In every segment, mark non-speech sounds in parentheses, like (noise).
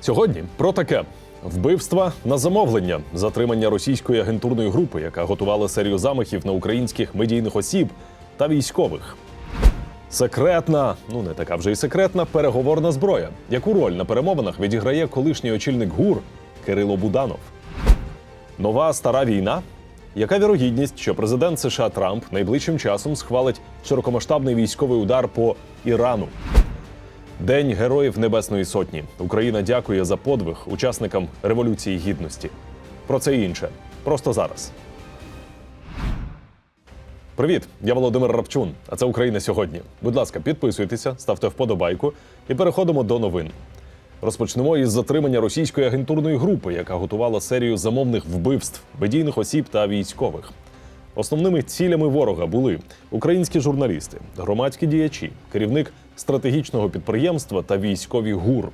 Сьогодні про таке вбивства на замовлення, затримання російської агентурної групи, яка готувала серію замахів на українських медійних осіб та військових. Секретна, ну не така вже й секретна переговорна зброя. Яку роль на перемовинах відіграє колишній очільник ГУР Кирило Буданов? Нова стара війна. Яка вірогідність, що президент США Трамп найближчим часом схвалить широкомасштабний військовий удар по Ірану? День Героїв Небесної Сотні. Україна дякує за подвиг учасникам Революції Гідності. Про це і інше. Просто зараз. Привіт, я Володимир Рапчун. А це Україна сьогодні. Будь ласка, підписуйтеся, ставте вподобайку і переходимо до новин. Розпочнемо із затримання російської агентурної групи, яка готувала серію замовних вбивств медійних осіб та військових. Основними цілями ворога були українські журналісти, громадські діячі, керівник стратегічного підприємства та військові гур.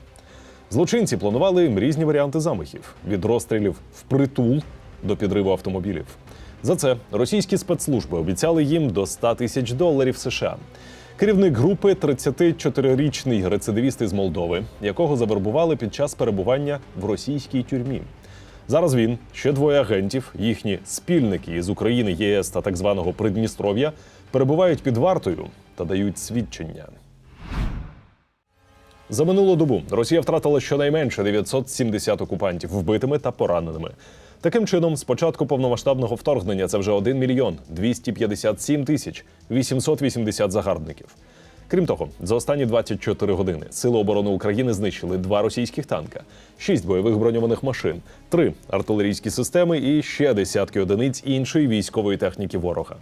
Злочинці планували різні варіанти замахів від розстрілів впритул до підриву автомобілів. За це російські спецслужби обіцяли їм до 100 тисяч доларів США. Керівник групи 34-річний рецидивіст із Молдови, якого завербували під час перебування в російській тюрмі. Зараз він, ще двоє агентів, їхні спільники із України, ЄС та так званого Придністров'я, перебувають під вартою та дають свідчення. За минулу добу Росія втратила щонайменше 970 окупантів вбитими та пораненими. Таким чином, з початку повномасштабного вторгнення це вже 1 мільйон 257 тисяч 880 загарбників. Крім того, за останні 24 години Сили оборони України знищили два російських танка, шість бойових броньованих машин, три артилерійські системи і ще десятки одиниць іншої військової техніки ворога.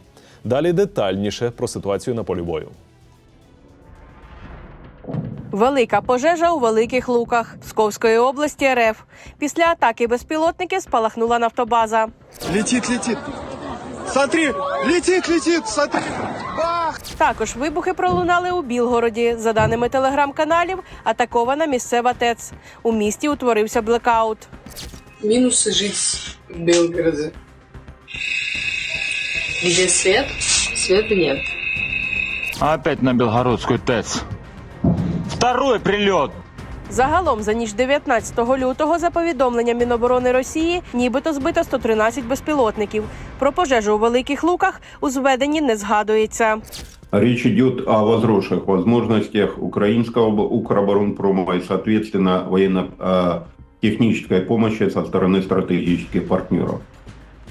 Далі детальніше про ситуацію на полі бою. Велика пожежа у великих луках Псковської області РФ. Після атаки безпілотників спалахнула нафтобаза. Летит, летит. Смотри, летит, летит, смотри. Бах! Також вибухи пролунали у Білгороді. За даними телеграм-каналів, атакована місцева ТЕЦ. У місті утворився блекаут. Минусы жить в Белгороде. Где свет? Света нет. Опять на Белгородскую ТЭЦ. Второй прилет. Загалом за ніч 19 лютого, за повідомленням Міноборони Росії, нібито збито 113 безпілотників. Про пожежу у великих луках у зведенні не згадується. Речь идет о возросших возможностях украинского б- Укроборонпрома и, соответственно, военно-технической помощи со стороны стратегических партнеров.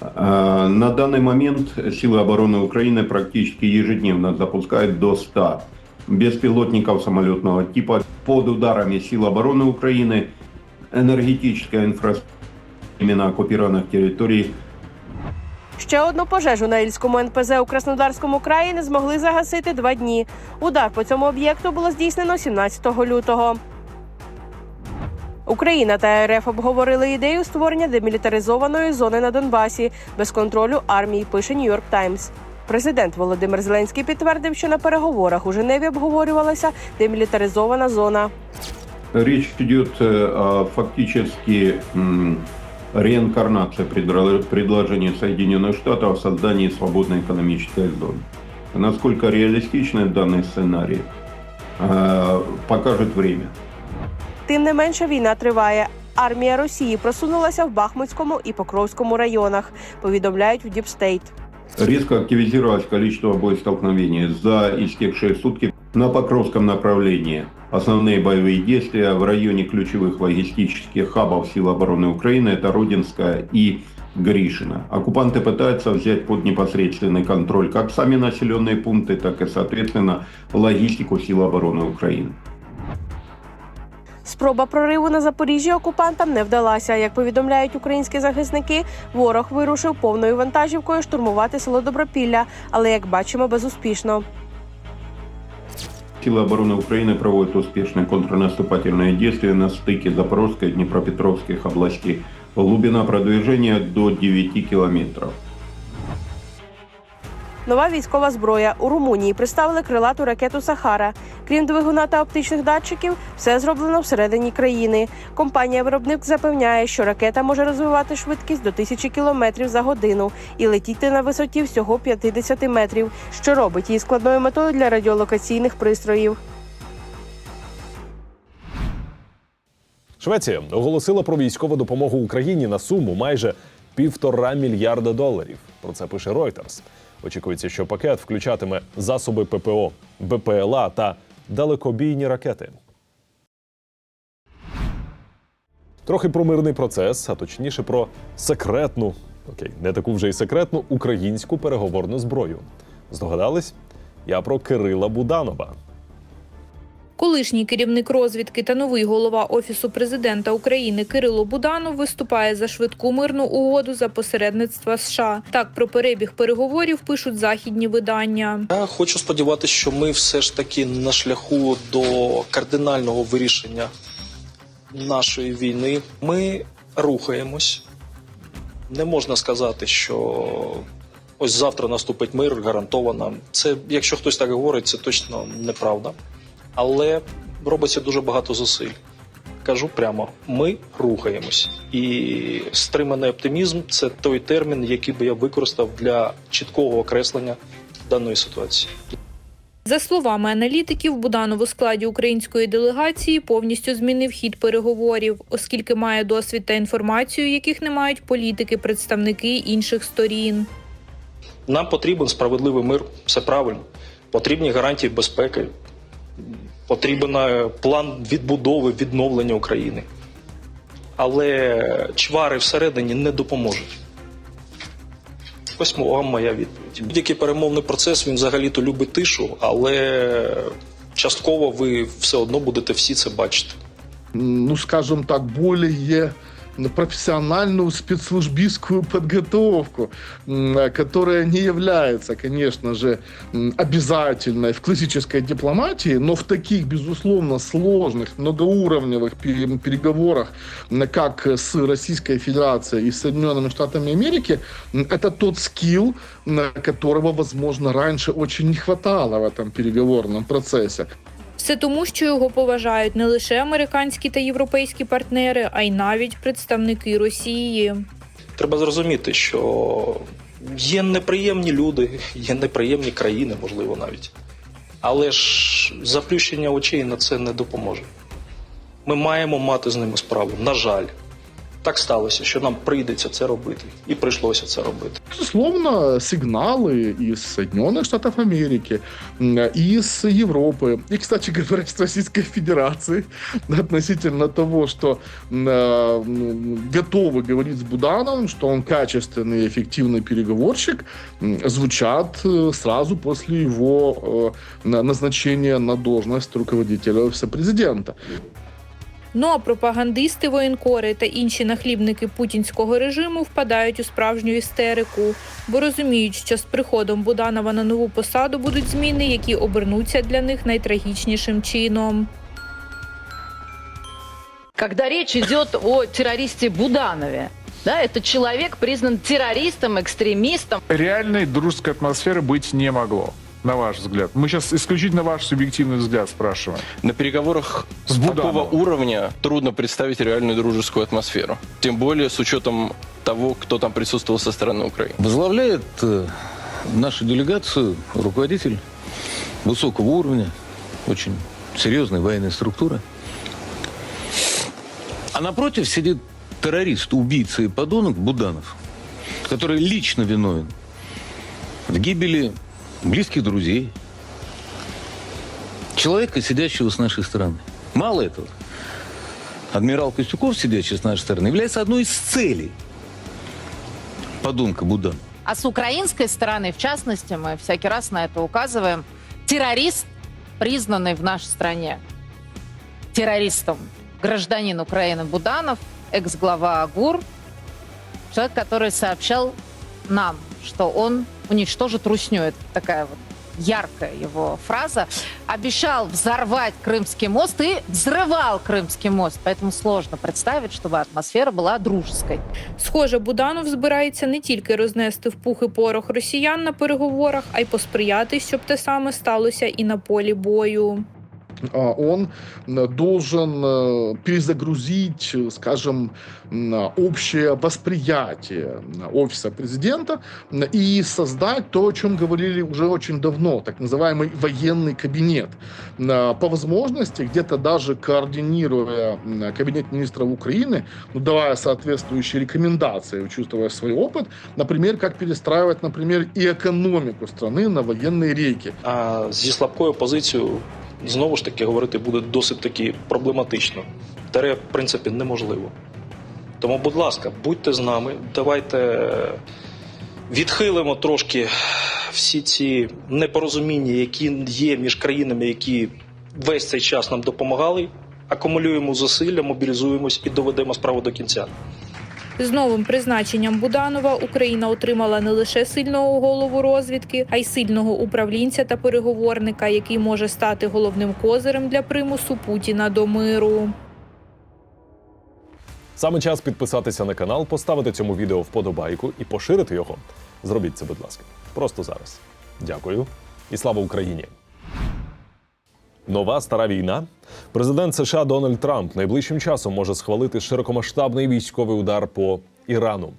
Э, На данный момент силы обороны Украины практически ежедневно запускают до 100 беспилотников самолетного типа под ударами сил обороны Украины, энергетическая инфраструктура именно оккупированных территорий Ще одну пожежу на Ільському НПЗ у Краснодарському краї не змогли загасити два дні. Удар по цьому об'єкту було здійснено 17 лютого. Україна та РФ обговорили ідею створення демілітаризованої зони на Донбасі без контролю армії. Пише Нью-Йорк Таймс. Президент Володимир Зеленський підтвердив, що на переговорах у Женеві обговорювалася демілітаризована зона. Речь идет э, о фактически м, реинкарнации предра- предложения Соединенных Штатов о создании свободной экономической зоны. Насколько реалистичен данный сценарий, э, покажет время. Тим не менше, війна триває. Армія Росії просунулася в Бахмутському і Покровському районах. Повідомляють в Діпстейт. Резко активизировалось количество боестолкновений за истекшие сутки на Покровском направлении. Основные боевые действия в районе ключевых логистических хабов сил обороны Украины – это Родинская и Гришина. Оккупанты пытаются взять под непосредственный контроль как сами населенные пункты, так и, соответственно, логистику сил обороны Украины. Спроба прориву на Запоріжжі окупантам не вдалася. Як повідомляють українські захисники, ворог вирушив повною вантажівкою штурмувати село Добропілля, але як бачимо, безуспішно. Силы обороны Украины проводят успешные контрнаступательные действия на стыке Запорожской и Днепропетровских областей. Глубина продвижения до 9 километров. Нова військова зброя у Румунії представили крилату ракету Сахара. Крім двигуна та оптичних датчиків, все зроблено всередині країни. Компанія-виробник запевняє, що ракета може розвивати швидкість до 1000 км за годину і летіти на висоті всього 50 метрів, що робить її складною метою для радіолокаційних пристроїв. Швеція оголосила про військову допомогу Україні на суму майже півтора мільярда доларів. Про це пише Reuters. Очікується, що пакет включатиме засоби ППО, БПЛА та далекобійні ракети. Трохи про мирний процес, а точніше про секретну, окей, не таку вже й секретну українську переговорну зброю. Здогадались? Я про Кирила Буданова. Колишній керівник розвідки та новий голова офісу президента України Кирило Буданов виступає за швидку мирну угоду за посередництва США. Так про перебіг переговорів пишуть західні видання. Я хочу сподіватися, що ми все ж таки на шляху до кардинального вирішення нашої війни. Ми рухаємось. Не можна сказати, що ось завтра наступить мир гарантовано. Це, якщо хтось так говорить, це точно неправда. Але робиться дуже багато зусиль. Кажу прямо, ми рухаємось. І стриманий оптимізм це той термін, який би я використав для чіткого окреслення даної ситуації. За словами аналітиків, Буданов у складі української делегації повністю змінив хід переговорів, оскільки має досвід та інформацію, яких не мають політики, представники інших сторін. Нам потрібен справедливий мир, все правильно. Потрібні гарантії безпеки, потрібен е, план відбудови, відновлення України. Але чвари всередині не допоможуть. Ось вам моя відповідь. Будь-який перемовний процес він взагалі-то любить тишу, але частково ви все одно будете всі це бачити. ну, скажем так, более профессиональную спецслужбистскую подготовку, э, которая не является, конечно же, обязательной в классической дипломатии, но в таких, безусловно, сложных, многоуровневых пере- переговорах, как с Российской Федерацией и Соединенными Штатами Америки, это тот скилл, м, которого, возможно, раньше очень не хватало в этом переговорном процессе. Все тому, що його поважають не лише американські та європейські партнери, а й навіть представники Росії. Треба зрозуміти, що є неприємні люди, є неприємні країни, можливо, навіть. Але ж заплющення очей на це не допоможе. Ми маємо мати з ними справу. На жаль, так сталося, що нам прийдеться це робити, і прийшлося це робити. Безусловно, сигналы из Соединенных Штатов Америки, м, из Европы и, кстати говоря, с Российской Федерации относительно того, что м, э, м, готовы говорить с Будановым, что он качественный и эффективный переговорщик, м, звучат э, сразу после его э, на- назначения на должность руководителя офиса президента. Ну а пропагандисти, воєнкори та інші нахлібники путінського режиму впадають у справжню істерику, бо розуміють, що з приходом Буданова на нову посаду будуть зміни, які обернуться для них найтрагічнішим чином. когда речь идет о террористе Буданове. Да, это человек признан террористом, экстремистом. Реальной дружеской атмосферы быть не могло, На ваш взгляд. Мы сейчас исключительно ваш субъективный взгляд спрашиваем. На переговорах С такого Будановым. уровня трудно представить реальную дружескую атмосферу. Тем более с учетом того, кто там присутствовал со стороны Украины. Возглавляет э, нашу делегацию руководитель высокого уровня, очень серьезной военной структуры. А напротив сидит террорист, убийца и подонок Буданов, который лично виновен в гибели близких друзей, человека, сидящего с нашей стороны. Мало этого, адмирал Костюков, сидящий с нашей стороны, является одной из целей подонка Буданова. А с украинской стороны, в частности, мы всякий раз на это указываем, террорист, признанный в нашей стране террористом, гражданин Украины Буданов, экс-глава АГУР, человек, который сообщал нам, что он уничтожит Русню. Это такая вот яркая его фраза. Обещал взорвать Крымский мост и взрывал Крымский мост. Поэтому сложно представить, чтобы атмосфера была дружеской. Схоже, Буданов збирається не тільки рознести в пух і порох росіян на переговорах, а й посприяти, щоб те саме сталося і на полі бою. а, он м, должен э, перезагрузить, э, скажем, м, общее восприятие м, офиса президента м, и создать то, о чем говорили уже очень давно, так называемый военный кабинет. М, По возможности, где-то даже координируя м, кабинет министров Украины, ну, давая соответствующие рекомендации, учитывая свой опыт, например, как перестраивать, например, и экономику страны на военные рейки. А зі слабкою позицією знову ж таки говорити буде досить таки проблематично. Тере, в принципі, неможливо. Тому, будь ласка, будьте з нами, давайте відхилимо трошки всі ці непорозуміння, які є між країнами, які весь цей час нам допомагали. Акумулюємо зусилля, мобілізуємось і доведемо справу до кінця. З новим призначенням Буданова Україна отримала не лише сильного голову розвідки, а й сильного управлінця та переговорника, який може стати головним козирем для примусу Путіна до миру. Саме час підписатися на канал, поставити цьому відео вподобайку і поширити його. Зробіть це, будь ласка, просто зараз. Дякую і слава Україні! Нова стара війна. Президент США Дональд Трамп найближчим часом може схвалити широкомасштабний військовий удар по Ірану.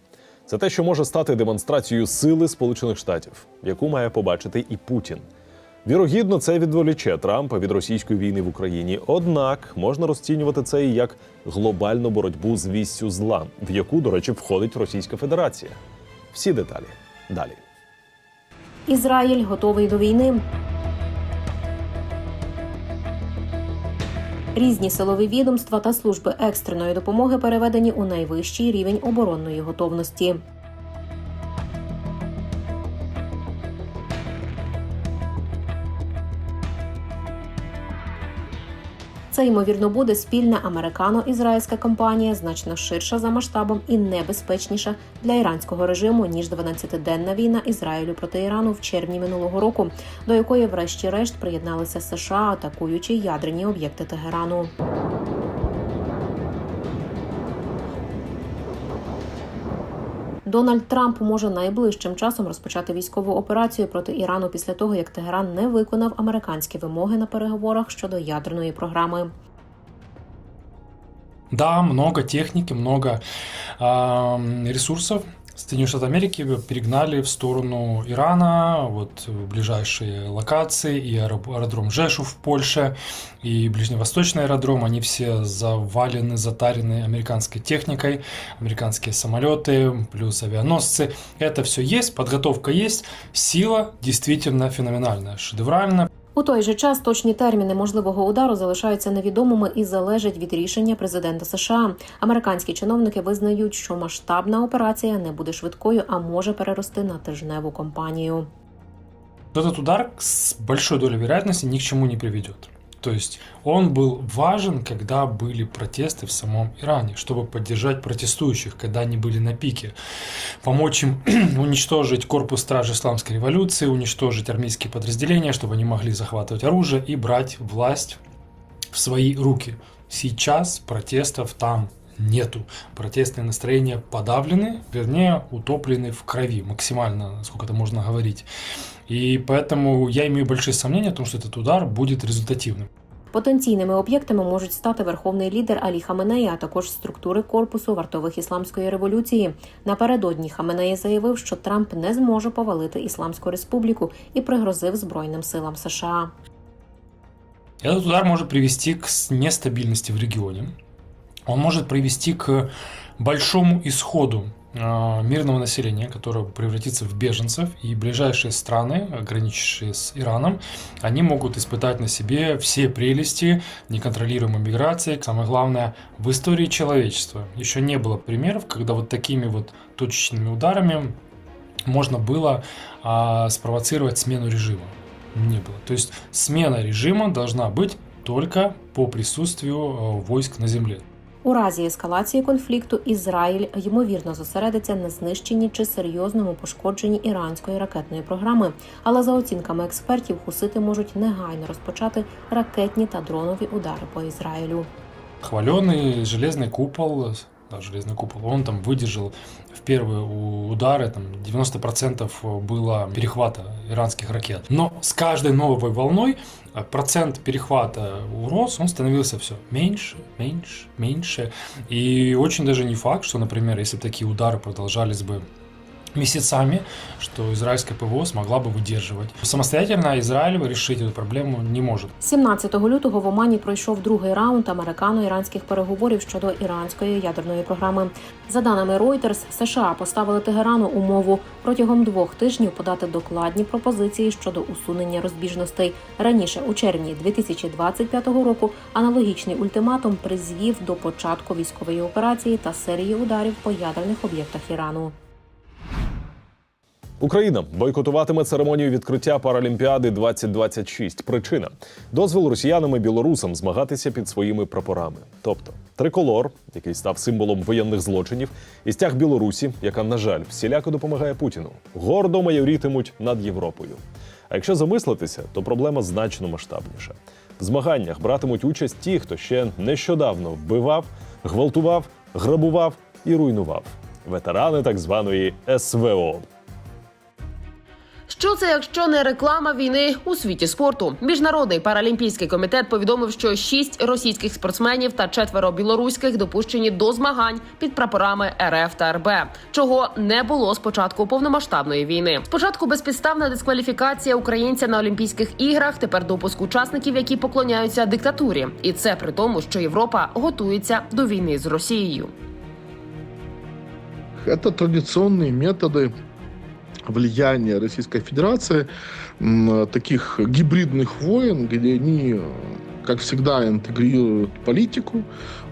Це те, що може стати демонстрацією сили Сполучених Штатів, яку має побачити і Путін. Вірогідно, це відволіче Трампа від російської війни в Україні. Однак можна розцінювати це і як глобальну боротьбу з віссю зла, в яку, до речі, входить Російська Федерація. Всі деталі далі. Ізраїль готовий до війни. Різні силові відомства та служби екстреної допомоги переведені у найвищий рівень оборонної готовності. Це ймовірно буде спільна американо-ізраїльська кампанія, значно ширша за масштабом і небезпечніша для іранського режиму ніж 12-денна війна Ізраїлю проти Ірану в червні минулого року, до якої, врешті-решт, приєдналися США, атакуючи ядерні об'єкти Тегерану. Дональд Трамп може найближчим часом розпочати військову операцію проти Ірану після того, як Тегеран не виконав американські вимоги на переговорах щодо ядерної програми. Да, много техники, много э, ресурсов. Соединенные Штаты Америки перегнали в сторону Ирана, вот ближайшие локации, и аэро- аэродром Жешу в Польше, и ближневосточный аэродром, они все завалены, затарены американской техникой, американские самолеты, плюс авианосцы. Это все есть, подготовка есть, сила действительно феноменальная, шедевральная. У той же час точні терміни можливого удару залишаються невідомими і залежать від рішення президента США. Американські чиновники визнають, що масштабна операція не буде швидкою, а може перерости на тижневу кампанію. Этот удар с большой долей вероятности ни к чему не приведет. То есть он был важен, когда были протесты в самом Иране, чтобы поддержать протестующих, когда они были на пике, помочь им (clears throat) уничтожить корпус стражи исламской революции, уничтожить армейские подразделения, чтобы они могли захватывать оружие и брать власть в свои руки. Сейчас протестов там нету. Протестные настроения подавлены, вернее, утоплены в крови максимально, насколько это можно говорить. И поэтому я имею большие сомнения о том, что этот удар будет результативным. Потенційними об'єктами можуть стати верховний лідер Алі Хаменеї, а також структури корпусу вартових ісламської революції. Напередодні Хаменеї заявив, що Трамп не зможе повалити Ісламську республіку і пригрозив Збройним силам США. Этот удар может привести к с- нестабильности в регионе. Он может привести к большому исходу э, мирного населения, которое превратится в беженцев, и ближайшие страны, ограничившие с Ираном, они могут испытать на себе все прелести неконтролируемой миграции. Самое главное, в истории человечества еще не было примеров, когда вот такими вот точечными ударами можно было а, спровоцировать смену режима. Не было. То есть смена режима должна быть только по присутствию э, войск на земле. У разі ескалації конфлікту Ізраїль ймовірно зосередиться на знищенні чи серйозному пошкодженні іранської ракетної програми. Але за оцінками експертів, хусити можуть негайно розпочати ракетні та дронові удари по Ізраїлю. Хвальоний железний купол да, железный купол, он там выдержал в первые у- удары, там 90% было перехвата иранских ракет. Но с каждой новой волной а, процент перехвата урос, он становился все меньше, меньше, меньше. И очень даже не факт, что, например, если бы такие удары продолжались бы месяцами, что израильская ПВО смогла бы выдерживать. Самостоятельно Израиль решить эту проблему не может. 17 лютого в Омані пройшов другий раунд американо-іранських переговорів щодо іранської ядерної програми. За даними Reuters, США поставили Тегерану умову протягом двох тижнів подати докладні пропозиції щодо усунення розбіжностей. Раніше, у червні 2025 року, аналогічний ультиматум призвів до початку військової операції та серії ударів по ядерних об'єктах Ірану. Україна бойкотуватиме церемонію відкриття Паралімпіади 2026. Причина дозвіл росіянам і білорусам змагатися під своїми прапорами. Тобто триколор, який став символом воєнних злочинів, і стяг Білорусі, яка, на жаль, всіляко допомагає Путіну, гордо майорітимуть над Європою. А якщо замислитися, то проблема значно масштабніша. В змаганнях братимуть участь ті, хто ще нещодавно вбивав, гвалтував, грабував і руйнував. Ветерани так званої СВО. Що це, якщо не реклама війни у світі спорту? Міжнародний паралімпійський комітет повідомив, що шість російських спортсменів та четверо білоруських допущені до змагань під прапорами РФ та РБ, чого не було з початку повномасштабної війни. Спочатку безпідставна дискваліфікація українця на Олімпійських іграх. Тепер допуск учасників, які поклоняються диктатурі, і це при тому, що Європа готується до війни з Росією. Это традиционные методы влияния Российской Федерации, м, таких гибридных войн, где они, э, как всегда, интегрируют политику,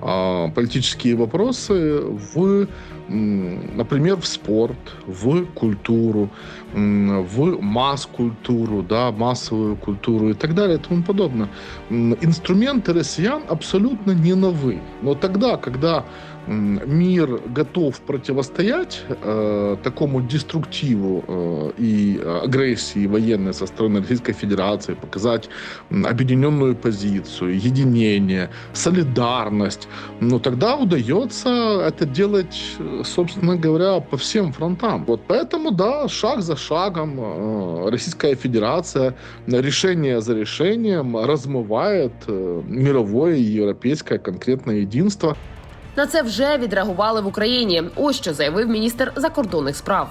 а, политические вопросы в, м, например, в спорт, в культуру, м, В масс-культуру, да, массовую культуру и так далее и тому подобное. Инструменты россиян абсолютно не новы. Но тогда, когда мир готов противостоять э, такому деструктиву э, и агрессии военной со стороны Российской Федерации, показать объединенную позицию, единение, солидарность, ну тогда удается это делать, э, собственно говоря, по всем фронтам. Вот поэтому, да, шаг за шагом э, Российская Федерация решение за решением размывает э, мировое и европейское конкретное единство. На це вже відреагували в Україні. Ось що заявив міністр закордонних справ.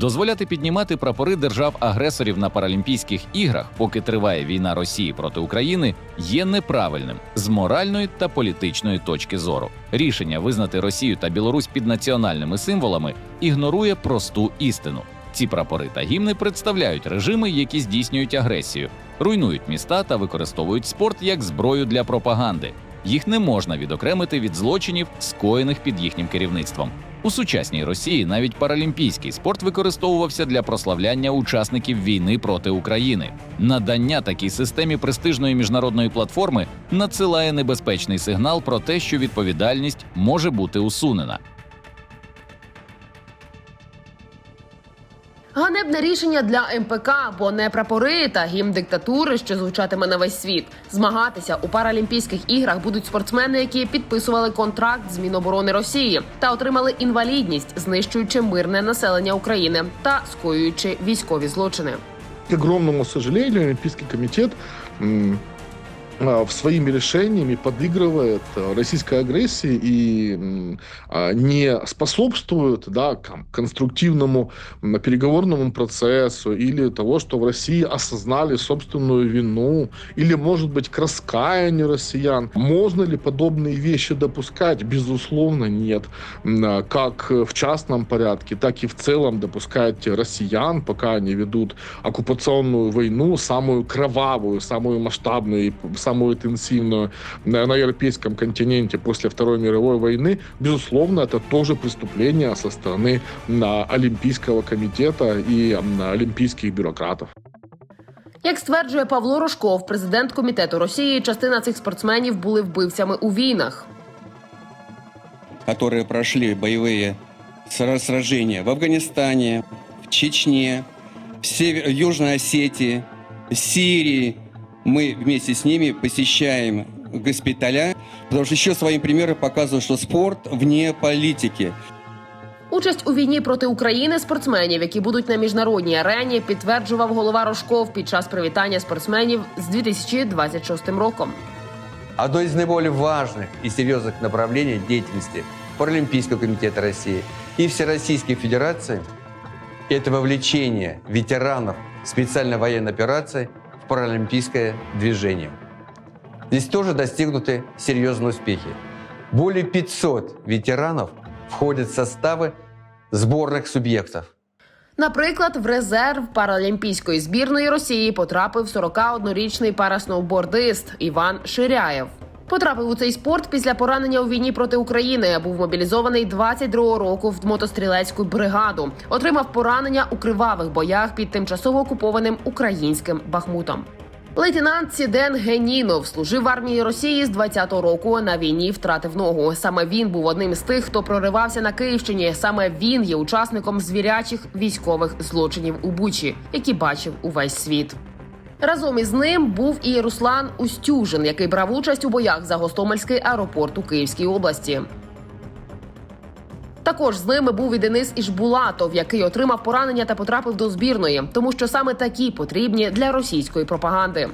Дозволяти піднімати прапори держав-агресорів на Паралімпійських іграх, поки триває війна Росії проти України, є неправильним з моральної та політичної точки зору. Рішення визнати Росію та Білорусь під національними символами ігнорує просту істину. Ці прапори та гімни представляють режими, які здійснюють агресію, руйнують міста та використовують спорт як зброю для пропаганди. Їх не можна відокремити від злочинів, скоєних під їхнім керівництвом. У сучасній Росії навіть паралімпійський спорт використовувався для прославляння учасників війни проти України. Надання такій системі престижної міжнародної платформи надсилає небезпечний сигнал про те, що відповідальність може бути усунена. Ганебне рішення для МПК, бо не прапори та гімн диктатури, що звучатиме на весь світ. Змагатися у Паралімпійських іграх будуть спортсмени, які підписували контракт з Міноборони Росії та отримали інвалідність, знищуючи мирне населення України та скоюючи військові злочини. К огромному сожалению, Олимпийский комитет своими решениями подыгрывает а, российской агрессии и а, не способствует да, конструктивному переговорному процессу или того, что в России осознали собственную вину, или, может быть, к раскаянию россиян. Можно ли подобные вещи допускать? Безусловно, нет. А, Как в частном порядке, так и в целом допускать россиян, пока они ведут оккупационную войну, самую кровавую, самую масштабную и интенсивную на, на европейском континенте после Второй мировой войны, безусловно, это тоже преступление со стороны на, Олимпийского комитета и м, олимпийских бюрократов. Як стверджує Павло Рожков, президент комітету Росії, частина цих спортсменів були вбивцями у війнах. которые прошли боевые сра- сражения в Афганистане, в Чечне, в, Север- в Южной Осетии, Сирии. Мы вместе с ними посещаем госпиталя, потому что еще своим примером показывают, что спорт вне политики. Участь у війні проти України спортсменів, які будуть на міжнародній арені, підтверджував голова Рожков під час привітання спортсменів з 2026 роком. Одно из наиболее важных и серьезных направлений деятельности Паралимпийского комитета России и Всероссийской Федерации – это вовлечение ветеранов специальной военной операции в паралимпийское движение. Здесь тоже достигнуты серьезные успехи. Более 500 ветеранов входят в составы сборных субъектов – Наприклад, в резерв паралімпійської збірної Росії потрапив 41-річний парасноубордист Іван Ширяєв. Потрапив у цей спорт після поранення у війні проти України. Був мобілізований 22-го року в мотострілецьку бригаду. Отримав поранення у кривавих боях під тимчасово окупованим українським Бахмутом. Лейтенант Сіден Генінов служив в армії Росії з 20-го року. На війні втратив ногу. Саме він був одним з тих, хто проривався на Київщині. Саме він є учасником звірячих військових злочинів у Бучі, які бачив увесь світ. Разом із ним був і Руслан Устюжин, який брав участь у боях за Гостомельський аеропорт у Київській області. Також з ними був і Денис Ішбулатов, який отримав поранення та потрапив до збірної, тому що саме такі потрібні для російської пропаганди.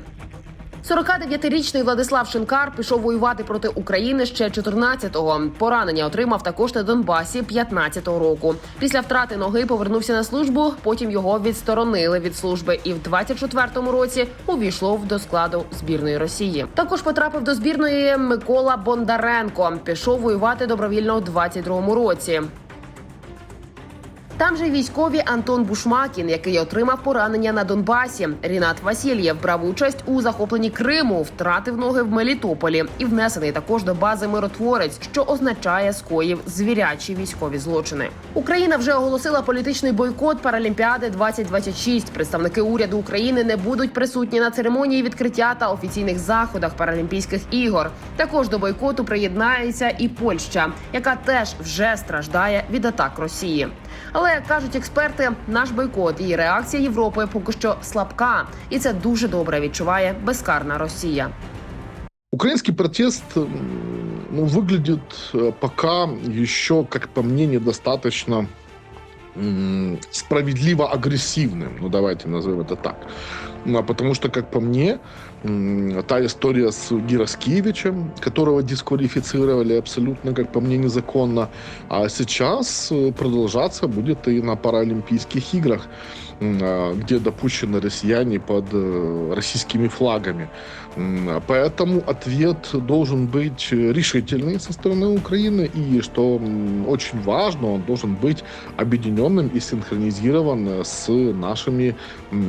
49-річний Владислав Шинкар пішов воювати проти України ще 14-го. Поранення отримав також на Донбасі 15-го року. Після втрати ноги повернувся на службу. Потім його відсторонили від служби, і в 24-му році увійшло до складу збірної Росії. Також потрапив до збірної Микола Бондаренко. Пішов воювати добровільно у 22-му році. Там же військові Антон Бушмакін, який отримав поранення на Донбасі. Рінат Васильєв брав участь у захопленні Криму, втратив ноги в Мелітополі і внесений також до бази миротворець, що означає скоїв звірячі військові злочини. Україна вже оголосила політичний бойкот Паралімпіади 2026. Представники уряду України не будуть присутні на церемонії відкриття та офіційних заходах Паралімпійських ігор. Також до бойкоту приєднається і Польща, яка теж вже страждає від атак Росії. Але як кажуть експерти, наш бойкот і реакція Європи поки що слабка, і це дуже добре відчуває безкарна Росія. Украинский протест м, ну, выглядит э, пока еще, как по мне, недостаточно м, справедливо агрессивным. Ну, давайте назовем это так. Ну, а потому что, как по мне, та история с Гироскевичем, которого дисквалифицировали абсолютно, как по мне, незаконно, а сейчас э, продолжаться будет и на Паралимпийских играх, а, где допущены россияне под э, российскими флагами. М, Поэтому ответ должен быть решительный со стороны Украины, и что очень важно, он должен быть объединенным и синхронизирован с нашими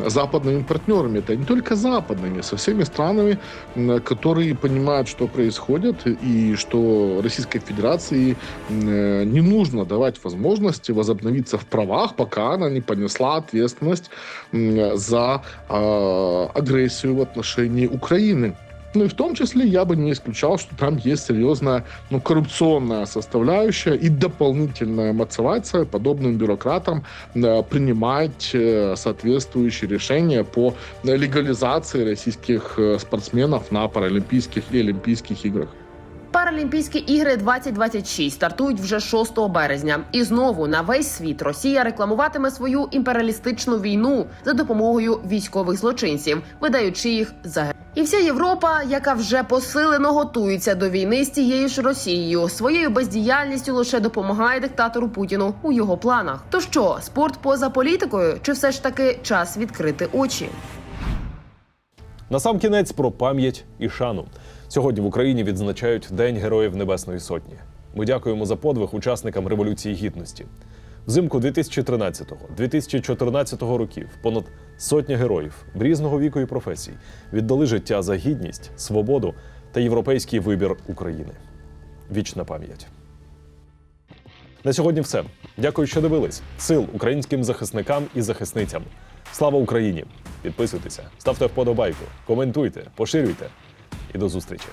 западными партнерами. Это не только западными, со всеми странами, м, которые понимают, что происходит, и что Российской Федерации м, э, не нужно давать возможности возобновиться в правах, пока она не понесла ответственность м, за а, агрессию в отношении Украины. Ну и в том числе я бы не исключал, что там есть серьезная ну, коррупционная составляющая и дополнительная мотивация подобным бюрократам э, принимать э, соответствующие решения по легализации российских э, спортсменов на Паралимпийских и Олимпийских играх. Паралімпійські ігри 2026 стартують вже 6 березня, і знову на весь світ Росія рекламуватиме свою імперіалістичну війну за допомогою військових злочинців, видаючи їх за і вся Європа, яка вже посилено готується до війни з тією ж Росією, своєю бездіяльністю лише допомагає диктатору Путіну у його планах. То що, спорт поза політикою, чи все ж таки час відкрити очі? Насам кінець про пам'ять і шану. Сьогодні в Україні відзначають День Героїв Небесної Сотні. Ми дякуємо за подвиг учасникам Революції Гідності. Взимку 2013-2014 років понад сотня героїв різного віку і професій віддали життя за гідність, свободу та європейський вибір України. Вічна пам'ять. На сьогодні все. Дякую, що дивились. Сил українським захисникам і захисницям. Слава Україні! Підписуйтеся, ставте вподобайку, коментуйте, поширюйте і до зустрічі.